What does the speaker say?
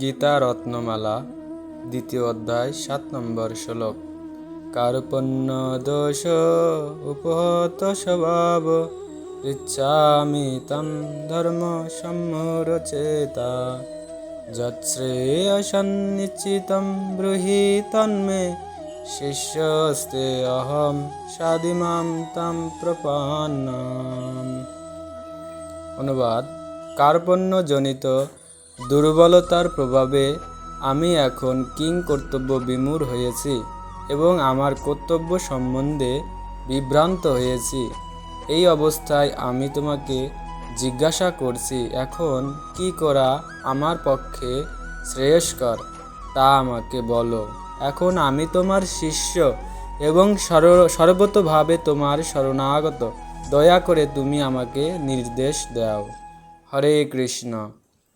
গীতা রত্নমালা, দ্বিতীয় অধ্যায়, সাত নম্বর শ্লোক। কার্পণ্য দোষ উপহত স্বভাব ইচ্ছামি তম ধর্ম সম্মুরচেতা। যৎশ্রেয়সন্নিশ্চিতম ব্রূহি তন্মে, শিষ্যস্তে অহম সাদিমাম তম প্রপন্নম। অনুবাদ, কার্পণ্যজনিত দুর্বলতার প্রভাবে আমি এখন কিং কর্তব্য বিমূঢ় হয়েছি এবং আমার কর্তব্য সম্বন্ধে বিভ্রান্ত হয়েছি। এই অবস্থায় আমি তোমাকে জিজ্ঞাসা করছি, এখন কি করা আমার পক্ষে শ্রেয়স্কর? তা আমাকে বলো। এখন আমি তোমার শিষ্য এবং সর- সর্বতোভাবে তোমার শরণাগত। দয়া করে তুমি আমাকে নির্দেশ দাও। হরে কৃষ্ণ।